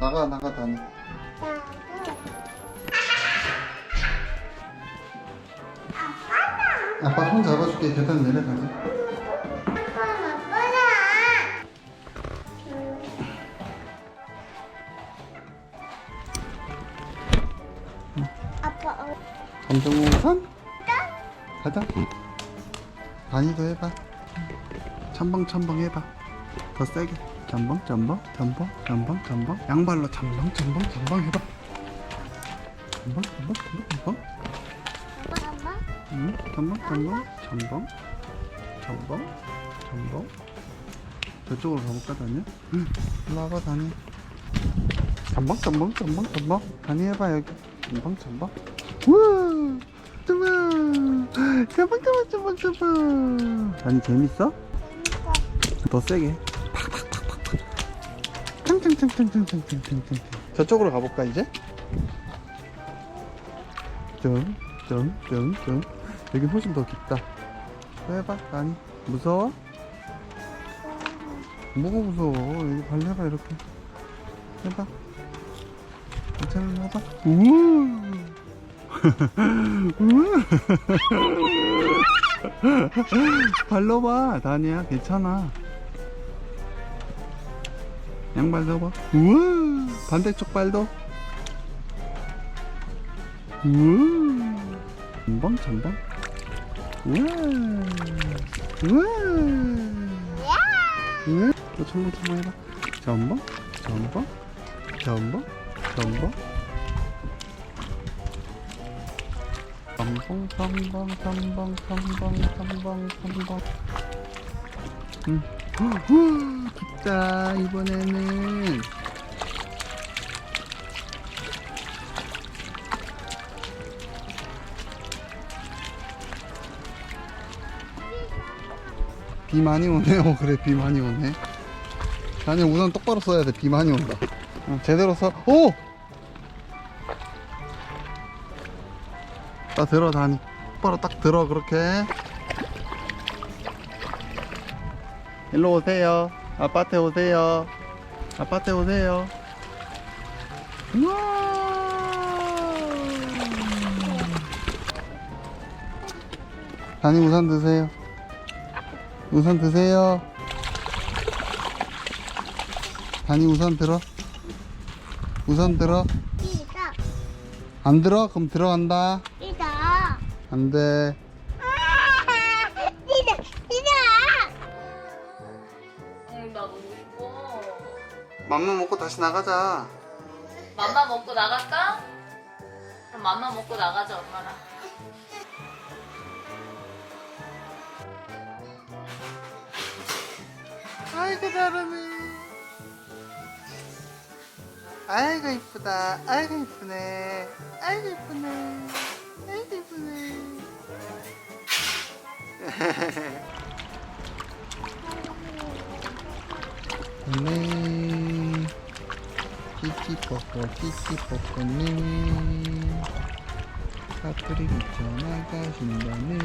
나가 나가 다니 아빠 손 잡아줄게. 계단 내려가자 아빠 어, 검정우산 가자. 다니도 해봐. 첨벙 첨벙 해봐. 더 세게 잠방 잠방 잠방 잠방 잠방 양발로 잠방 잠방 잠방 해봐 잠방 잠방 잠방 잠방 응 잠방 잠방 잠방 잠방 잠방 저쪽으로 가볼까 다니? 응 올라가 다니 잠방 잠방 잠방 잠방 다니 해봐 여기 잠방 잠방 우와 잠방 잠방 잠방 잠방 잠방 다니 재밌어? 더 세게 저쪽으로 가볼까 이제? 뿅뿅뿅뿅 여기 훨씬 더 깊다. 또 해봐 아니 무서워? 뭐가 무서워? 여기 발로 해봐 이렇게. 해봐. 괜찮아 해봐. 우와 우와 발로 봐 다니야. 괜찮아 양발 넣어봐 우와 반대쪽 발도. 우와 전방 전방 우와 우와. 우와 또 천번 천번 해봐. 전방 전방 전방 전방 삼봉 삼봉 삼봉 삼봉 삼봉 삼봉 응. 깊다 이번에는 비 많이 오네. 어 그래 비 많이 오네. 아니 우선 똑바로 써야 돼. 비 많이 온다. 어, 제대로 써. 오! 딱 들어 다니 똑바로 딱 들어 그렇게. 일로 오세요 아파트 오세요. 아파트 오세요. 우와! 다니 우산 드세요. 우산 드세요. 다니 우산 들어. 우산 들어. 안 들어? 그럼 들어간다. 이다 안 돼 너무 싶어. 맘마 먹고 다시 나가자 맘마 먹고 나갈까? 그럼 맘마 먹고 나가자, 엄마랑. 아이고 다름이 아이고 이쁘다 아이고 이쁘네 아이고 이쁘네 아이고 이쁘네 뽀뽀네. 찌찌뽀뽀 찌찌뽀뽀네. 사투리 미쳐나가신다네.